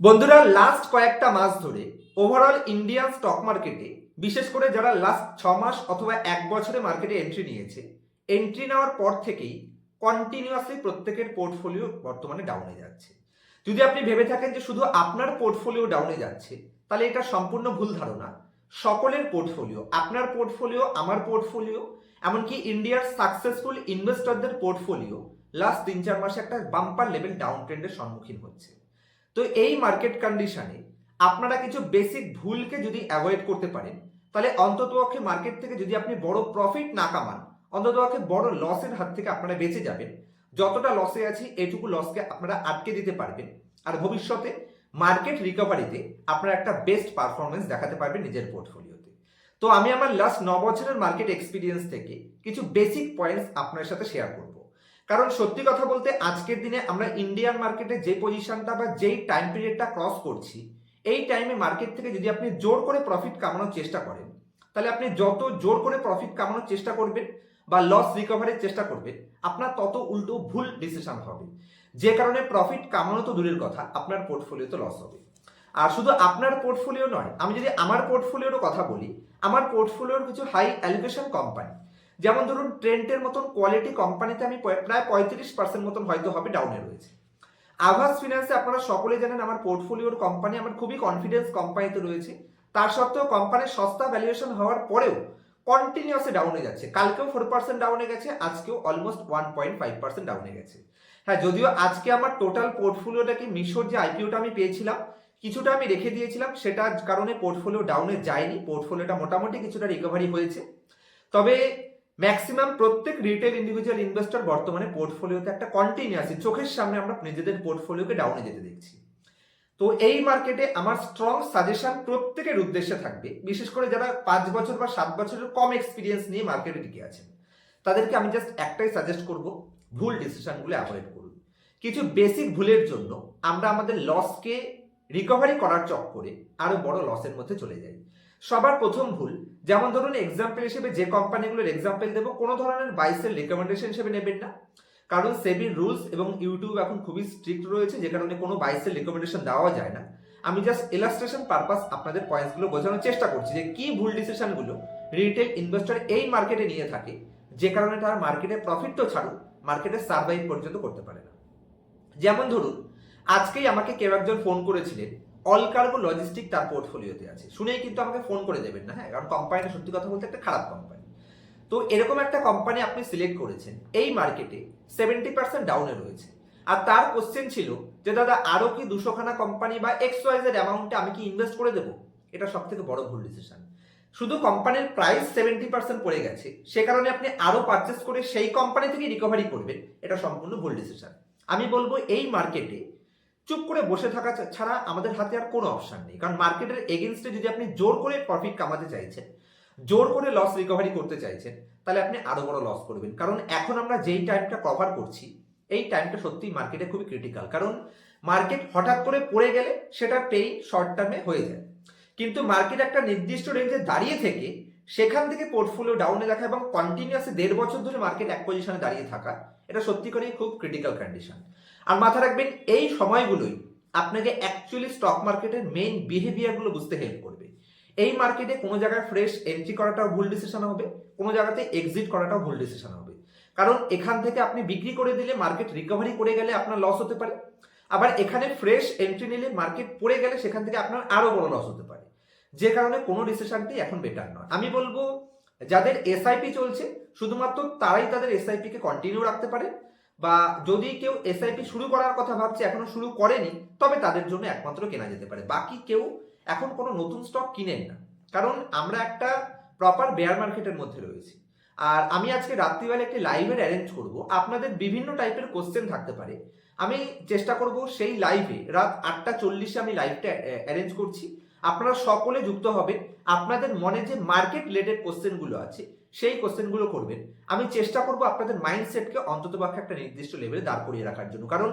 বন্ধুরা লাস্ট কয়েকটা মাস ধরে ওভারঅল ইন্ডিয়ান স্টক মার্কেটে বিশেষ করে যারা লাস্ট ছ মাস অথবা এক বছরে মার্কেটে এন্ট্রি নিয়েছে এন্ট্রি নেওয়ার পর থেকেই কন্টিনিউয়াসলি প্রত্যেকের পোর্টফোলিও বর্তমানে ডাউনে যাচ্ছে। যদি আপনি ভেবে থাকেন যে শুধু আপনার পোর্টফোলিও ডাউনে যাচ্ছে, তাহলে এটা সম্পূর্ণ ভুল ধারণা। সকলের পোর্টফোলিও আপনার পোর্টফোলিও আমার পোর্টফোলিও এমনকি ইন্ডিয়ার সাকসেসফুল ইনভেস্টরদের পোর্টফোলিও লাস্ট তিন চার মাসে একটা বাম্পার লেভেল ডাউন ট্রেন্ডের সম্মুখীন হচ্ছে। তো এই মার্কেট কন্ডিশনে আপনারা কিছু বেসিক ভুলকে যদি অ্যাভয়েড করতে পারেন, তাহলে অন্ততপক্ষে মার্কেট থেকে যদি আপনি বড় প্রফিট না কামান অন্ততপক্ষে বড় লসের হাত থেকে আপনারা বেঁচে যাবেন। যতটা লসে আছি, এটুকু লসকে আপনারা আটকে দিতে পারবেন। আর ভবিষ্যতে মার্কেট রিকভারিতে আপনারা একটা বেস্ট পারফরমেন্স দেখাতে পারবেন নিজের পোর্টফোলিওতে তো। আমি আমার লাস্ট ন বছরের মার্কেট এক্সপিরিয়েন্স থেকে কিছু বেসিক পয়েন্টস আপনার সাথে শেয়ার করব। কারণ সত্যি কথা বলতে আজকের দিনে আমরা ইন্ডিয়ান মার্কেটে যে পজিশনটা বা যেই টাইম পিরিয়ডটা ক্রস করছি, এই টাইমে মার্কেট থেকে যদি আপনি জোর করে প্রফিট কামানোর চেষ্টা করেন, তাহলে আপনি যত জোর করে প্রফিট কামানোর চেষ্টা করবেন বা লস রিকভারির চেষ্টা করবেন, আপনার তত উল্টো ভুল ডিসিশন হবে। যে কারণে প্রফিট কামানো তো দূরের কথা, আপনার পোর্টফোলিওতে লস হবে। আর শুধু আপনার পোর্টফোলিও নয়, আমি যদি আমার পোর্টফোলিওর কথা বলি, আমার পোর্টফোলিওর কিছু হাই অ্যালিগেশন কোম্পানি যেমন ধরুন ট্রেন্টের মতন কোয়ালিটি কোম্পানিতে আমি প্রায় পঁয়ত্রিশ পার্সেন্ট মতন হয়তো হবে ডাউনে রয়েছে। আভাস ফিনান্সে আপনারা সকলে জানেন আমার পোর্টফোলিওর কোম্পানি আমার খুবই কনফিডেন্স কোম্পানিতে রয়েছে। তার সত্ত্বেও কোম্পানির সস্তা ভ্যালুয়েশন হওয়ার পরেও কন্টিনিউসে ডাউনে যাচ্ছে। কালকেও ফোর পার্সেন্ট ডাউনে গেছে, আজকেও almost one point five percent ডাউনে গেছে। হ্যাঁ যদিও আজকে আমার টোটাল পোর্টফোলিওটাকে মিশোর যে আইপিওটা আমি পেয়েছিলাম, কিছুটা আমি রেখে দিয়েছিলাম সেটার কারণে পোর্টফোলিও ডাউনে যায়নি। পোর্টফোলিওটা মোটামুটি কিছুটা রিকভারি হয়েছে। তবে ম্যাক্সিমাম প্রত্যেক রিটেল ইন্ডিভিজুয়াল ইনভেস্টর বর্তমানে পোর্টফোলিওতে একটা কন্টিনিউয়াসি চোখের সামনে আমরা নিজেদের পোর্টফোলিওকে ডাউনে যেতে দেখছি। তো এই মার্কেটে আমার স্ট্রং সাজেশন প্রত্যেকের উদ্দেশ্যে থাকবে, বিশেষ করে যারা পাঁচ বছর বা সাত বছরের কম এক্সপিরিয়েন্স নিয়ে মার্কেটে টিকে আছেন তাদেরকে আমি জাস্ট একটাই সাজেস্ট করব, ভুল ডিসিশনগুলো অ্যাভয়েড করুন। কিছু বেসিক ভুলের জন্য আমরা আমাদের লসকে রিকভারি করার চক্করে আরও বড় লসের মধ্যে চলে যাই। সবার প্রথম ভুল। যেমন ধরুন এক্সাম্পল হিসেবে যে কোম্পানিগুলোর এক্সাম্পল দেবো, কোনো ধরনের বাইসের রেকমেন্ডেশন হিসেবে নেবেন না। কারণ সেবির রুলস এবং ইউটিউব এখন খুবই স্ট্রিক্ট রয়েছে, যে কারণে কোনো বাইসের রেকমেন্ডেশন দেওয়া যায় না। আমি জাস্ট ইলাস্ট্রেশন পারপাস আপনাদের পয়েন্টসগুলো বোঝানোর চেষ্টা করছি যে কি ভুল ডিসিশনগুলো রিটেল ইনভেস্টর এই মার্কেটে নিয়ে থাকে, যে কারণে তারা মার্কেটে প্রফিট তো ছাড়ুক মার্কেটে সার্ভাইভ পর্যন্ত করতে পারে না। যেমন ধরুন, আজকেই আমাকে কেউ একজন ফোন করেছিলেন অল কার্গো লজিস্টিক তার পোর্টফোলিওতে আছে। শুনেই কিন্তু আমাকে ফোন করে দেবেন না হ্যাঁ? কারণ কোম্পানিটা সত্যি কথা বলতে একটা খারাপ কোম্পানি তো এরকম একটা কোম্পানি আপনি সিলেক্ট করেছেন, এই মার্কেটে সেভেন্টি পার্সেন্ট ডাউনে রয়েছে। আর তার কোশ্চেন ছিল যে, দাদা, আরও কি দুশোখানা কোম্পানি বা এক্স ওয়াইজের অ্যামাউন্টে আমি কি ইনভেস্ট করে দেবো? এটা সব থেকে বড় ভুল ডিসিশন শুধু কোম্পানির প্রাইস সেভেন্টি পার্সেন্ট পড়ে গেছে, সে কারণে আপনি আরও পারচেস করে সেই কোম্পানি থেকে রিকভারি করবেন, এটা সম্পূর্ণ ভুল ডিসিশন আমি বলব, এই মার্কেটে চুপ করে বসে থাকা ছাড়া আমাদের হাতে আর কোনো অপশন নেই। কারণ মার্কেটের এগেনস্টে যদি আপনি জোর করে প্রফিট কামাতে চাইছেন, জোর করে লস রিকভারি করতে চাইছেন, তাহলে আপনি আরও বড় লস করবেন। কারণ এখন আমরা যেই টাইমটা কভার করছি, এই টাইমটা সত্যি মার্কেটে খুবই ক্রিটিক্যাল কারণ মার্কেট হঠাৎ করে পড়ে গেলে সেটা পেই শর্ট টার্মে হয়ে যায়। কিন্তু মার্কেট একটা নির্দিষ্ট রেঞ্জে দাঁড়িয়ে থেকে, সেখান থেকে পোর্টফোলিও ডাউনে দেখা এবং কন্টিনিউয়াসলি দেড় বছর ধরে মার্কেট এক পজিশনে দাঁড়িয়ে থাকা, এটা সত্যি করেই খুব ক্রিটিক্যাল কন্ডিশন আর মাথা রাখবেন, এই সময়গুলোই আপনাকে অ্যাকচুয়ালি স্টক মার্কেটের মেইন বিহেভিয়ারগুলো বুঝতে হেল্প করবে। এই মার্কেটে কোনো জায়গায় ফ্রেশ এন্ট্রি করাটাও ভুল ডিসিশন হবে, কোনো জায়গাতে এক্সিট করাটাও ভুল ডিসিশন হবে। কারণ এখান থেকে আপনি বিক্রি করে দিলে মার্কেট রিকভারি করে গেলে আপনার লস হতে পারে। আবার এখানে ফ্রেশ এন্ট্রি নিলে মার্কেট পড়ে গেলে সেখান থেকে আপনার আরও বড় লস হতে পারে। যে কারণে কোনো ডিসিশনটি এখন বেটার নয়। আমি বলব, যাদের এসআইপি চলছে, শুধুমাত্র তারাই তাদের এসআইপি কে কন্টিনিউ রাখতে পারে। বা যদি কেউ এসআইপি শুরু করার কথা ভাবছে, এখনও শুরু করেনি, তবে তাদের জন্য একমাত্র কেনা যেতে পারে। বাকি কেউ এখন কোনো নতুন স্টক কিনেন না। কারণ আমরা একটা প্রপার বেয়ার মার্কেটের মধ্যে রয়েছি। আর আমি আজকে রাত্রিবেলা একটি লাইভের অ্যারেঞ্জ করব। আপনাদের বিভিন্ন টাইপের কোশ্চেন থাকতে পারে। আমি চেষ্টা করব সেই লাইভে রাত আটটা চল্লিশে আমি লাইভটা অ্যারেঞ্জ করছি। আপনারা সকলে যুক্ত হবেন। আপনাদের মনে যে মার্কেট রিলেটেড কোশ্চেনগুলো আছে সেই কোশ্চেনগুলো করবেন। আমি চেষ্টা করব আপনাদের মাইন্ডসেটকে অন্তত পক্ষে একটা নির্দিষ্ট লেভেলে দাঁড় করিয়ে রাখার জন্য। কারণ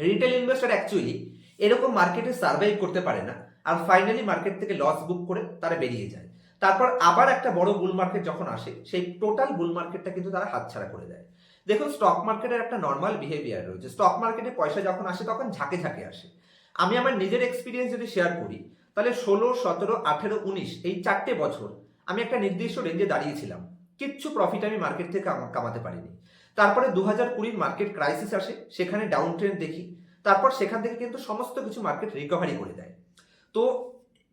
রিটেল ইনভেস্টর অ্যাকচুয়ালি এরকম মার্কেটে সার্ভাইভ করতে পারে না আর ফাইনালি মার্কেট থেকে লস বুক করে তারা বেরিয়ে যায়। তারপর আবার একটা বড় বুল মার্কেট যখন আসে, সেই টোটাল বুল মার্কেটটা কিন্তু তারা হাতছাড়া করে দেয়। দেখুন স্টক মার্কেটের একটা নর্মাল বিহেভিয়ার রয়েছে। স্টক মার্কেটে পয়সা যখন আসে, তখন ঝাঁকে ঝাঁকে আসে। আমি আমার নিজের এক্সপিরিয়েন্স যদি শেয়ার করি, তাহলে ষোলো, সতেরো, আঠেরো, উনিশ এই চারটে বছর আমি একটা নির্দিষ্ট রেঞ্জে দাঁড়িয়েছিলাম। কিচ্ছু প্রফিট আমি মার্কেট থেকে কামা- কামাতে পারিনি। তারপরে দু হাজার কুড়ির মার্কেট ক্রাইসিস আসে, সেখানে ডাউন ট্রেন্ড দেখি। তারপর সেখান থেকে কিন্তু সমস্ত কিছু মার্কেট রিকভারি করে দেয়। তো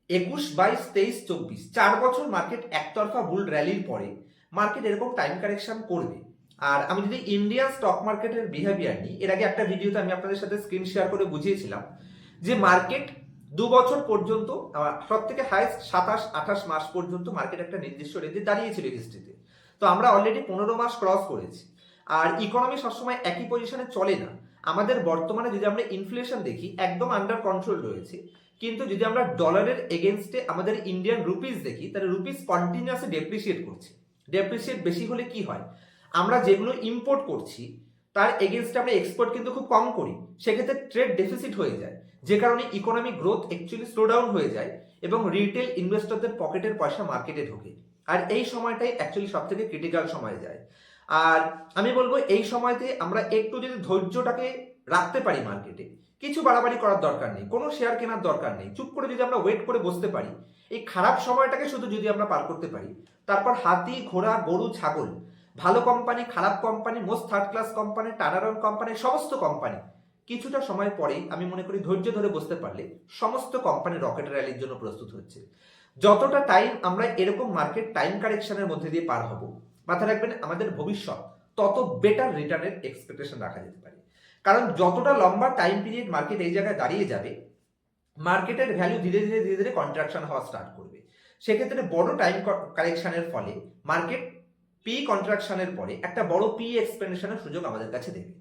একুশ, বাইশ, তেইশ, চব্বিশ, চার বছর মার্কেট একতরফা বুল র্যালির পরে মার্কেট এরকম টাইম কারেকশন করবে। আর আমি যদি ইন্ডিয়ান স্টক মার্কেটের বিহেভিয়ার নিই, এর আগে একটা ভিডিওতে আমি আপনাদের সাথে স্ক্রিন শেয়ার করে বুঝিয়েছিলাম যে মার্কেট দু বছর পর্যন্ত সব থেকে হাইস্ট সাতাশ, আঠাশ মাস পর্যন্ত মার্কেট একটা নির্দিষ্ট রেঞ্জে দাঁড়িয়েছিল হিস্ট্রিতে তো আমরা অলরেডি পনেরো মাস ক্রস করেছি। আর ইকোনমি সবসময় একই পজিশনে চলে না। আমাদের বর্তমানে যদি আমরা ইনফ্লেশন দেখি, একদম আন্ডার কন্ট্রোল রয়েছে। কিন্তু যদি আমরা ডলারের এগেনস্টে আমাদের ইন্ডিয়ান রুপিস দেখি, তাহলে রুপিস কন্টিনিউয়াসলি ডেপ্রিসিয়েট করছে। ডেপ্রিসিয়েট বেশি হলে কি হয়? আমরা যেগুলো ইম্পোর্ট করছি, তার এগেনস্টে আমরা এক্সপোর্ট কিন্তু খুব কম করি। সেক্ষেত্রে ট্রেড ডেফিসিট হয়ে যায়। যে কারণে economic growth actually slow down হয়ে যায় এবং রিটেল ইনভেস্টরদের পকেটের পয়সা মার্কেটে ঢোকে। আর এই সময়টাই অ্যাকচুয়ালি সব থেকে ক্রিটিক্যাল সময় যায়। আর আমি বলব এই সময়তে আমরা একটু যদি ধৈর্যটাকে রাখতে পারি মার্কেটে কিছু বাড়াবাড়ি করার দরকার নেই, কোনো শেয়ার কেনার দরকার নেই, চুপ করে যদি আমরা ওয়েট করে বসতে পারি, এই খারাপ সময়টাকে শুধু যদি আমরা পার করতে পারি, তারপর হাতি, ঘোড়া, গরু, ছাগল, ভালো কোম্পানি খারাপ company most third class company turnaround company সমস্ত কোম্পানি কিছুটা সময় পরেই আমি মনে করি ধৈর্য ধরে বসতে পারলে সমস্ত কোম্পানি রকেট র্যালির জন্য প্রস্তুত হচ্ছে। যতটা টাইম আমরা এরকম মার্কেট টাইম কারেকশনের মধ্যে দিয়ে পার হব, মাথায় রাখবেন আমাদের ভবিষ্যৎ তত বেটার রিটার্নের এক্সপেকটেশন রাখা যেতে পারে। কারণ যতটা লম্বা টাইম পিরিয়ড মার্কেট এই জায়গায় দাঁড়িয়ে যাবে মার্কেটের ভ্যালু ধীরে ধীরে ধীরে ধীরে কন্ট্রাকশন হওয়া স্টার্ট করবে। সেক্ষেত্রে বড় টাইম কারেকশনের ফলে মার্কেট পি কন্ট্রাকশনের পরে একটা বড় পি এক্সপেনশনের সুযোগ আমাদের কাছে দেবে।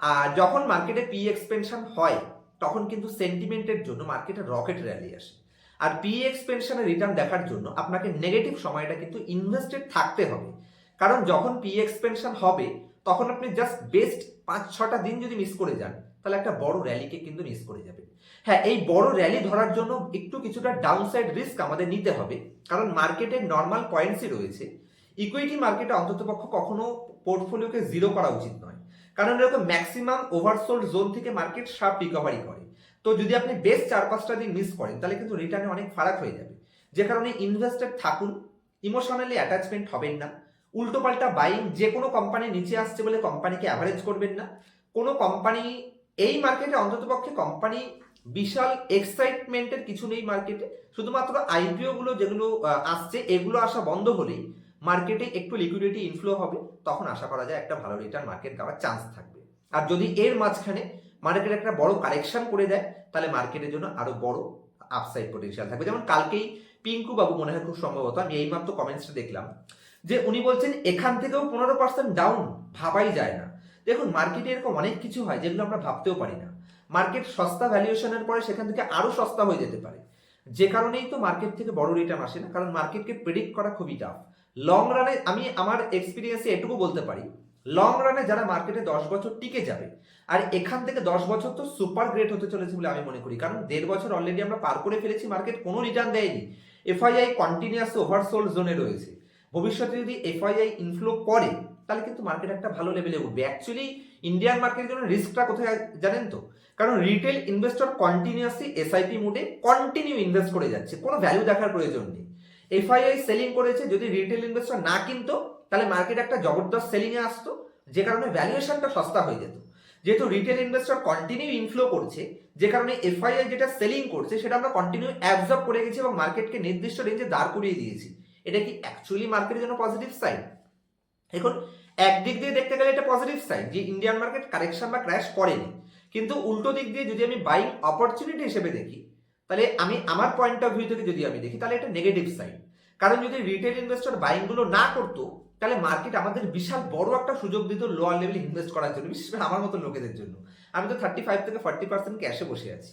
আর যখন মার্কেটে পি এক্সপেনশন হয়, তখন কিন্তু সেন্টিমেন্টের জন্য মার্কেটে রকেট র্যালি আসে। আর পি এক্সপেনশনের রিটার্ন দেখার জন্য আপনাকে নেগেটিভ সময়টা কিন্তু ইনভেস্টেড থাকতে হবে। কারণ যখন পি এক্সপেনশন হবে, তখন আপনি জাস্ট বেস্ট পাঁচ, ছটা দিন যদি মিস করে যান, তাহলে একটা বড় র্যালিকে কিন্তু মিস করে যাবেন। হ্যাঁ এই বড় র্যালি ধরার জন্য একটু কিছুটা ডাউনসাইড রিস্ক আমাদের নিতে হবে। কারণ মার্কেটের নর্মাল কয়েন্সি রয়েছে। ইকুইটি মার্কেটে অন্ততপক্ষ কখনো পোর্টফোলিওকে জিরো করা উচিত নয়। কারণ এরকম ম্যাক্সিমাম ওভারসোল্ড জোন থেকে মার্কেট সাপ রিকভারি করে। তো যদি আপনি বেশ চার পাঁচটা দিন মিস করেন, তাহলে কিন্তু রিটার্নে অনেক ফারাক হয়ে যাবে। যে কারণে ইনভেস্টেড থাকুন ইমোশনালি অ্যাটাচমেন্ট হবেন না। উল্টোপাল্টা বাইং যে কোনো কোম্পানি নিচে আসছে বলে কোম্পানিকে অ্যাভারেজ করবেন না। কোনো কোম্পানি এই মার্কেটে অন্ততপক্ষে কোম্পানি বিশাল এক্সাইটমেন্টের কিছু নেই মার্কেটে শুধুমাত্র আইপিও গুলো যেগুলো আসছে, এগুলো আসা বন্ধ হলেই মার্কেটে একটু লিকুইডিটি ইনফ্লো হবে, তখন আশা করা যায় একটা ভালো রিটার্ন মার্কেট দেওয়ার চান্স থাকবে। আর যদি এর মাঝখানে মার্কেট একটা বড় কারেকশন করে দেয়, তাহলে মার্কেটের জন্য আরও বড় আপসাইড পোটেনশিয়াল থাকবে। যেমন কালকেই পিঙ্কু বাবু মনে হয় খুব সম্ভবত, আমি এইমাত্র কমেন্টসটা দেখলাম, যে উনি বলছেন, এখান থেকেও পনেরো পার্সেন্ট ডাউন ভাবাই যায় না। দেখুন মার্কেটে এরকম অনেক কিছু হয় যেগুলো আমরা ভাবতেও পারি না। মার্কেট সস্তা ভ্যালুয়েশনের পরে সেখান থেকে আরও সস্তা হয়ে যেতে পারে। যে কারণেই তো মার্কেট থেকে বড় রিটার্ন আসে না, কারণ মার্কেটকে প্রেডিক্ট করা খুবই টাফ লং রানে আমি আমার এক্সপিরিয়েন্সে এটুকু বলতে পারি লং রানে যারা মার্কেটে দশ বছর টিকে যাবে, আর এখান থেকে দশ বছর তো সুপার গ্রেট হতে চলেছে বলে আমি মনে করি, কারণ দেড় বছর অলরেডি আমরা পার করে ফেলেছি মার্কেট কোনো রিটার্ন দেয়নি। এফআইআই কন্টিনিউয়াস ওভারসোল্ড জোনে রয়েছে। ভবিষ্যতে যদি এফআইআই ইনফ্লো করে, তাহলে কিন্তু মার্কেট একটা ভালো লেভেলে উঠবে। অ্যাকচুয়ালি ইন্ডিয়ান মার্কেটের জন্য রিস্কটা কোথায় জানেন তো? কারণ রিটেল ইনভেস্টর কন্টিনিউয়াসলি এসআইপি মোডে কন্টিনিউ ইনভেস্ট করে যাচ্ছে, কোনো ভ্যালু দেখার প্রয়োজন নেই। এফআইআই সেলিং করেছে, যদি রিটেল ইনভেস্টর না কিনতো, তাহলে মার্কেট একটা জবরদস্ত সেলিং এ আসতো, যে কারণে ভ্যালুয়েশনটা সস্তা হয়ে যেত। যেহেতু রিটেল ইনভেস্টর কন্টিনিউ ইনফ্লো করছে, যে কারণে এফআইআই যেটা সেলিং করছে, সেটা আমরা কন্টিনিউ অ্যাবজর্ব করে গেছি এবং মার্কেটকে নির্দিষ্ট রেঞ্জে দাঁড় করিয়ে দিয়েছি। এটা কি অ্যাকচুয়ালি মার্কেটের জন্য পজিটিভ সাইড এখন একদিক দিয়ে দেখতে গেলে এটা পজিটিভ সাইড যে ইন্ডিয়ান মার্কেট কারেকশন বা ক্র্যাশ করেনি। কিন্তু উল্টো দিক দিয়ে যদি আমি বাইং অপরচুনিটি হিসেবে দেখি তাহলে আমি আমার পয়েন্ট অফ ভিউ থেকে যদি আমি দেখি, তাহলে এটা নেগেটিভ সাইড কারণ যদি রিটেল ইনভেস্টর বাইংগুলো না করতো, তাহলে মার্কেট আমাদের বিশাল বড় একটা সুযোগ দিত লোয়ার লেভেল ইনভেস্ট করার জন্য, বিশেষ করে আমার মতো লোকেদের জন্য। আমি তো থার্টি ফাইভ থেকে ফর্টি পার্সেন্ট ক্যাশে বসে আছি।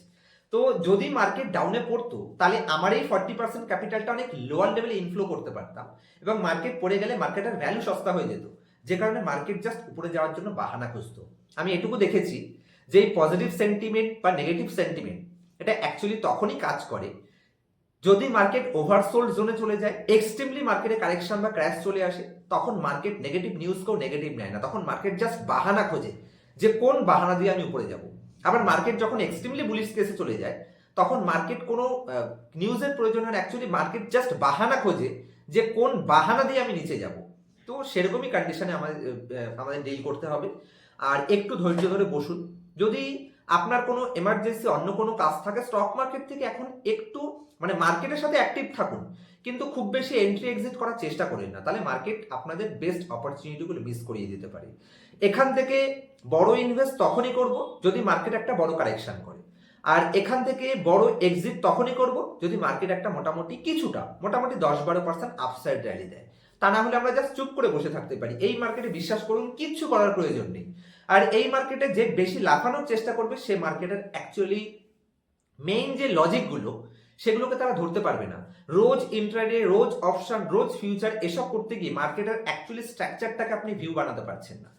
তো যদি মার্কেট ডাউনে পড়তো, তাহলে আমার এই ফর্টি পার্সেন্ট ক্যাপিটালটা অনেক লোয়ার লেভেলে ইনফ্লো করতে পারতাম এবং মার্কেট পড়ে গেলে মার্কেটের ভ্যালু সস্তা হয়ে যেত। যে কারণে মার্কেট জাস্ট উপরে যাওয়ার জন্য বাহানা খুঁজতো। আমি এটুকু দেখেছি যে এই পজিটিভ সেন্টিমেন্ট বা নেগেটিভ সেন্টিমেন্ট এটা অ্যাকচুয়ালি তখনই কাজ করে যদি মার্কেট ওভারসোল্ড জোনে চলে যায় এক্সট্রিমলি মার্কেটে কারেকশন বা ক্র্যাশ চলে আসে, তখন মার্কেট নেগেটিভ নিউজকেও নেগেটিভ নেয় না। তখন মার্কেট জাস্ট বাহানা খোঁজে যে কোন বাহানা দিয়ে আমি উপরে যাব। আবার মার্কেট যখন এক্সট্রিমলি বুলিশ কেসে চলে যায়, তখন মার্কেট কোনো নিউজের প্রয়োজন হয় অ্যাকচুয়ালি মার্কেট জাস্ট বাহানা খোঁজে যে কোন বাহানা দিয়ে আমি নিচে যাব। তো সেরকমই কন্ডিশনে আমাদের আমাদের ডিল করতে হবে। আর একটু ধৈর্য ধরে বসুন। যদি আপনার কোনো এমার্জেন্সি অন্য কোনো কাজ থাকে স্টক মার্কেট থেকে এখন একটু মানে মার্কেটের সাথে অ্যাক্টিভ থাকুন। কিন্তু খুব বেশি এন্ট্রি এক্সিট করার চেষ্টা করেন না। তাহলে মার্কেট আপনাদের বেস্ট অপরচুনিটিগুলো মিস করিয়ে দিতে পারে। এখান থেকে বড় ইনভেস্ট তখনই করব যদি মার্কেট একটা বড় কারেকশন করে। আর এখান থেকে বড় এক্সিট তখনই করব যদি মার্কেট একটা মোটামুটি কিছুটা, মোটামুটি দশ বারো পার্সেন্ট আপসাইড র্যালি দেয়। তা না হলে আমরা জাস্ট চুপ করে বসে থাকতে পারি। এই মার্কেটে বিশ্বাস করুন, কিচ্ছু করার প্রয়োজন নেই। আর এই মার্কেটে যে বেশি লাফানোর চেষ্টা করবে, সে মার্কেটের অ্যাকচুয়ালি মেইন যে লজিকগুলো সেগুলোকে তারা ধরতে পারবে না। রোজ ইন্টারডে রোজ অপশন রোজ ফিউচার এসব করতে গিয়ে মার্কেটের অ্যাকচুয়ালি স্ট্রাকচারটাকে আপনি ভিউ বানাতে পারছেন না।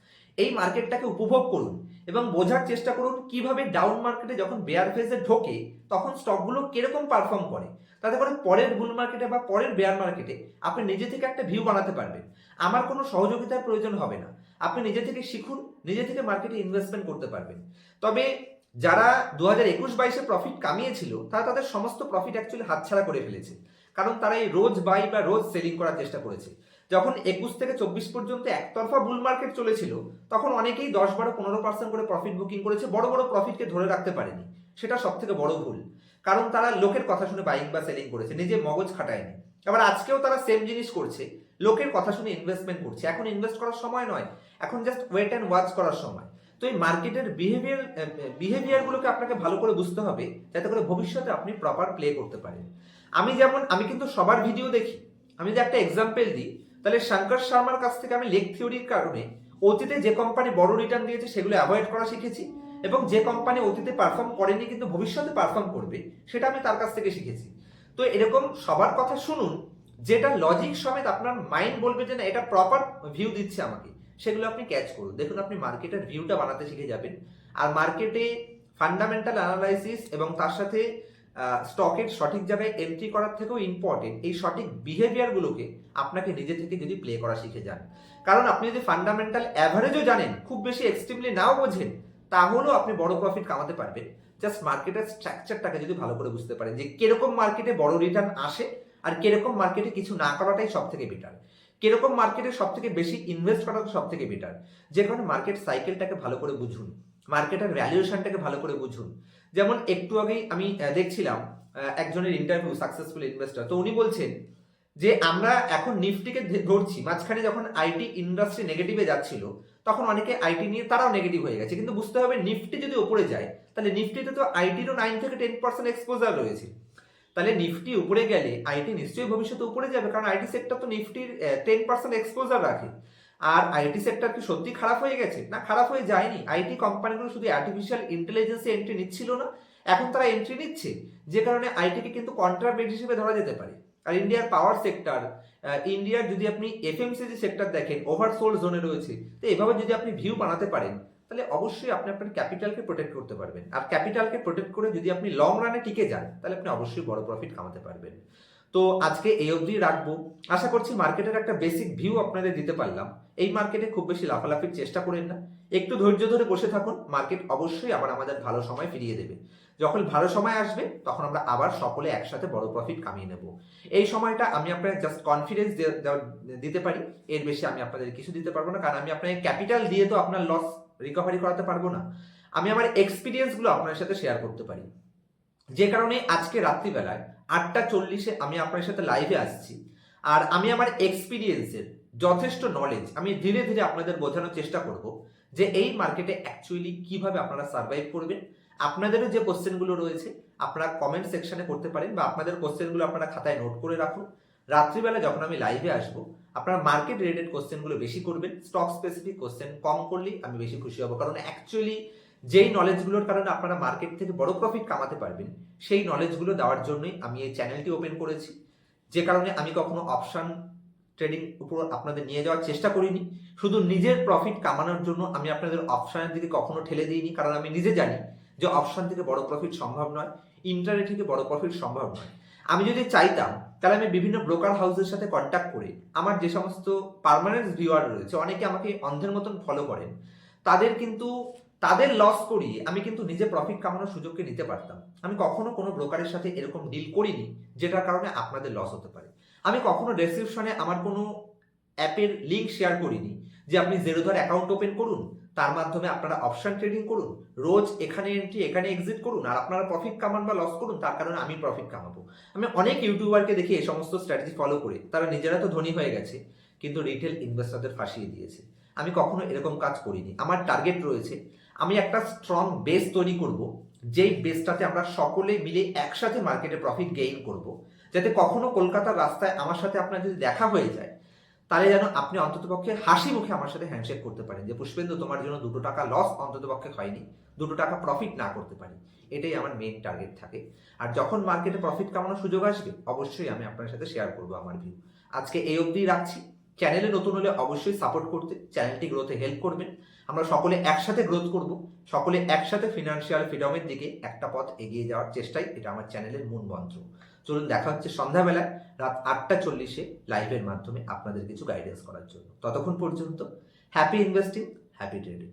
এই মার্কেটটাকে উপভোগ করুন এবং বোঝার চেষ্টা করুন কীভাবে ডাউন মার্কেটে যখন বেয়ার ফেজে ঢোকে, তখন স্টকগুলো কীরকম পারফর্ম করে। তাতে করে পরের বুল মার্কেটে বা পরের বেয়ার মার্কেটে আপনি নিজে থেকে একটা ভিউ বানাতে পারবেন। আমার কোনো সহযোগিতার প্রয়োজন হবে না। আপনি নিজে থেকে শিখুন, নিজে থেকে মার্কেটে ইনভেস্টমেন্ট করতে পারবেন। তবে যারা দু হাজার একুশ বাইশে প্রফিট কামিয়েছিল, তারা তাদের সমস্ত প্রফিট অ্যাকচুয়ালি হাতছাড়া করে ফেলেছে। কারণ তারা এই রোজ বাই বা রোজ সেলিং করার চেষ্টা করেছে। যখন একুশ থেকে চব্বিশ পর্যন্ত একতরফা বুল মার্কেট চলেছিল, তখন অনেকেই দশ বারো পনেরো পার্সেন্ট করে প্রফিট বুকিং করেছে, বড় বড় প্রফিটকে ধরে রাখতে পারেনি। সেটা সব থেকে বড় ভুল। কারণ তারা লোকের কথা শুনে বাইং বা সেলিং করেছে, নিজে মগজ খাটায়নি। আবার আজকেও তারা সেম জিনিস করছে, লোকের কথা শুনে ইনভেস্টমেন্ট করছে। এখন ইনভেস্ট করার সময় নয়, এখন জাস্ট ওয়েট অ্যান্ড ওয়াচ করার সময়। তো এই মার্কেটের বিহেভিয়ার বিহেভিয়ারগুলোকে আপনাকে ভালো করে বুঝতে হবে, যাতে করে ভবিষ্যতে আপনি প্রপার প্লে করতে পারেন। আমি যেমন, আমি কিন্তু সবার ভিডিও দেখি। আমি যদি একটা এক্সাম্পল দিই তাহলে শঙ্কর শর্মার কাছ থেকে আমি লেগ থিওরির কারণে অতীতে যে কোম্পানি বড় রিটার্ন দিয়েছে সেগুলো অ্যাভয়েড করা শিখেছি এবং যে কোম্পানি অতীতে পারফর্ম করেনি কিন্তু ভবিষ্যতে পারফর্ম করবে, সেটা আমি তার কাছ থেকে শিখেছি। তো এরকম সবার কথা শুনুন, যেটা লজিক সমেত আপনার মাইন্ড বলবে যে না, এটা প্রপার ভিউ দিচ্ছে আমাকে, সেগুলো আপনি ক্যাচ করুন। দেখুন, আপনি মার্কেটের ভিউটা বানাতে শিখে যাবেন। আর মার্কেটে ফান্ডামেন্টাল অ্যানালাইসিস এবং তার সাথে স্টকের সঠিক জায়গায় এন্ট্রি করার থেকেও ইম্পর্টেন্ট এই সঠিক বিহেভিয়ারগুলোকে আপনাকে নিজে থেকে যদি প্লে করা শিখে যান। কারণ আপনি যদি ফান্ডামেন্টাল অ্যাভারেজও জানেন, খুব বেশি এক্সট্রিমলি নাও বোঝেন, তাহলেও আপনি বড় প্রফিট কামাতে পারবেন। জাস্ট মার্কেটের স্ট্রাকচারটাকে যদি ভালো করে বুঝতে পারেন যে কীরকম মার্কেটে বড় রিটার্ন আসে আর কীরকম মার্কেটে কিছু না করাটাই সব থেকে বেটার কীরকম মার্কেটে সব থেকে বেশি ইনভেস্ট করাটা সব থেকে বেটার যে কারণে মার্কেট সাইকেলটাকে ভালো করে বুঝুন। মার্কেটের ভ্যালুয়েশনটাকে ভালো করে বুঝুন। যেমন একটু আগেই আমি দেখছিলাম একজনের ইন্টারভিউ সাকসেসফুল ইনভেস্টর তো উনি বলছেন যে, আমরা এখন নিফটিকে ধরছি। মাঝখানে যখন আইটি ইন্ডাস্ট্রি নেগেটিভে যাচ্ছিল, তখন অনেকে আইটি নিয়ে তারাও নেগেটিভ হয়ে গেছে। কিন্তু বুঝতে হবে, নিফটি যদি ওপরে যায়, তাহলে নিফটিতে তো আইটিরও নাইন থেকে টেন পার্সেন্ট এক্সপোজার রয়েছে। তাহলে নিফটি উপরে গেলে আইটি নিশ্চয়ই ভবিষ্যতে উপরে যাবে, কারণ আইটি সেক্টর তো নিফটির টেন পার্সেন্ট এক্সপোজার রাখে। আর আইটি সেক্টর কি সত্যি খারাপ হয়ে গেছে? না, খারাপ হয়ে যায়নি। আইটি কোম্পানিগুলো শুধু আর্টিফিশিয়াল ইন্টেলিজেন্সে এন্ট্রি নিচ্ছিল না, এখন তারা এন্ট্রি নিচ্ছে, যে কারণে আইটিকে কিন্তু কন্ট্রাবেট হিসেবে ধরা যেতে পারে। আর ইন্ডিয়ার পাওয়ার সেক্টর ইন্ডিয়ার যদি আপনি এফএমসিজি সেক্টর দেখেন ওভারসোল্ড জোনে রয়েছে, তো এভাবে যদি আপনি ভিউ বানাতে পারেন, তাহলে অবশ্যই আপনি আপনার ক্যাপিটালকে প্রোটেক্ট করতে পারবেন। আর ক্যাপিটালকে প্রোটেক্ট করে যদি আপনি লং রানে টিকে যান, তাহলে আপনি অবশ্যই বড় প্রফিট কামাতে পারবেন। তো আজকে এই অবধি রাখব। আশা করছি মার্কেটের একটা বেসিক ভিউ আপনাদের দিতে পারলাম। এই মার্কেটে খুব বেশি লাফালাফির চেষ্টা করেন না। একটু ধৈর্য ধরে বসে থাকুন মার্কেট অবশ্যই আবার আমাদের ভালো সময় ফিরিয়ে দেবে। যখন ভালো সময় আসবে, তখন আমরা আবার সকলে একসাথে বড় প্রফিট কামিয়ে নেব। এই সময়টা আমি আপনার জাস্ট কনফিডেন্স দিতে পারি। এর বেশি আমি আপনাদের কিছু দিতে পারব না, কারণ আমি আপনাকে ক্যাপিটাল দিয়ে তো আপনার লস রিকভারি করাতে পারব না। আমি আমার এক্সপিরিয়েন্সগুলো আপনার সাথে শেয়ার করতে পারি। যে কারণে আজকে রাত্রিবেলায় আটটা চল্লিশে আমি আপনার সাথে লাইভে আসছি। আর আমি আমার এক্সপিরিয়েন্সের যথেষ্ট নলেজ আমি ধীরে ধীরে আপনাদের বোঝানোর চেষ্টা করব যে এই মার্কেটে অ্যাকচুয়ালি কীভাবে আপনারা সার্ভাইভ করবেন। আপনাদেরও যে কোশ্চেনগুলো রয়েছে, আপনারা কমেন্ট সেকশনে করতে পারেন বা আপনাদের কোশ্চেনগুলো আপনারা খাতায় নোট করে রাখুন। রাত্রিবেলা যখন আমি লাইভে আসব, আপনারা মার্কেট রিলেটেড কোশ্চেনগুলো বেশি করবেন স্টক স্পেসিফিক কোশ্চেন কম করলেই আমি বেশি খুশি হব। কারণ অ্যাকচুয়ালি যেই নলেজগুলোর কারণে আপনারা মার্কেট থেকে বড় প্রফিট কামাতে পারবেন, সেই নলেজগুলো দেওয়ার জন্যই আমি এই চ্যানেলটি ওপেন করেছি। যে কারণে আমি কখনো অপশান ট্রেডিং উপর আপনাদের নিয়ে যাওয়ার চেষ্টা করিনি। শুধু নিজের প্রফিট কামানোর জন্য আমি আপনাদের অপশানের দিকে কখনো ঠেলে দিইনি, কারণ আমি নিজে জানি যে অপশান থেকে বড় প্রফিট সম্ভব নয় ইন্টারনেট থেকে বড় প্রফিট সম্ভব নয়। আমি যদি চাইতাম, তাহলে আমি বিভিন্ন ব্রোকার হাউসের সাথে কন্ট্যাক্ট করে আমার যে সমস্ত পার্মানেন্ট ভিউয়ার রয়েছে, অনেকে আমাকে অন্ধের মতন ফলো করেন, তাদের কিন্তু তাদের লস করিয়ে আমি কিন্তু নিজে প্রফিট কামানোর সুযোগকে নিতে পারতাম। আমি কখনো কোনো ব্রোকারের সাথে এরকম ডিল করিনি, যেটার কারণে আপনাদের লস হতে পারে। আমি কখনো ডেসক্রিপশনে আমার কোনো অ্যাপের লিঙ্ক শেয়ার করিনি, যে আপনি জেরো জেরোধার অ্যাকাউন্ট ওপেন করুন, তার মাধ্যমে আপনারা অপশন ট্রেডিং করুন, রোজ এখানে এন্ট্রি এখানে এক্সিট করুন, আর আপনারা প্রফিট কামান বা লস করুন, তার কারণে আমি প্রফিট কামাবো। আমি অনেক ইউটিউবারকে দেখি এই সমস্ত স্ট্র্যাটেজি ফলো করে, তারা নিজেরা তো ধনী হয়ে গেছে, কিন্তু রিটেল ইনভেস্টরদের ফাঁসিয়ে দিয়েছে। আমি কখনো এরকম কাজ করিনি। আমার টার্গেট রয়েছে আমি একটা স্ট্রং বেস তৈরি করব, যেই বেসটাতে আমরা সকলে মিলে একসাথে মার্কেটে প্রফিট গেইন করব। যাতে কখনো কলকাতার রাস্তায় আমার সাথে আপনার যদি দেখা হয়ে যায়, তাহলে যেন আপনি অন্ততপক্ষে হাসি মুখে আমার সাথে হ্যান্ডশেক করতে পারেন যে, পুষ্পেন্দু, তোমার জন্য দুটো টাকা লস অন্ততপক্ষে হয়নি। দুটো টাকা প্রফিট না করতে পারি। এটাই আমার মেইন টার্গেট থাকে। আর যখন মার্কেটে প্রফিট কামানোর সুযোগ আসবে, অবশ্যই আমি আপনার সাথে শেয়ার করব আমার ভিউ আজকে এই অবধি রাখছি। চ্যানেলে নতুন হলে অবশ্যই সাপোর্ট করতে চ্যানেলটি গ্রোথে হেল্প করবেন। আমরা সকলে একসাথে গ্রোথ করব, সকলে একসাথে ফিনান্সিয়াল ফ্রিডমের দিকে একটা পথ এগিয়ে যাওয়ার চেষ্টাই এটা আমার চ্যানেলের মূল মন্ত্র। চলুন দেখা হচ্ছে সন্ধ্যাবেলায়, রাত আটটা চল্লিশে লাইভের মাধ্যমে আপনাদের কিছু গাইডেন্স করার জন্য। ততক্ষণ পর্যন্ত হ্যাপি ইনভেস্টিং হ্যাপি ট্রেডিং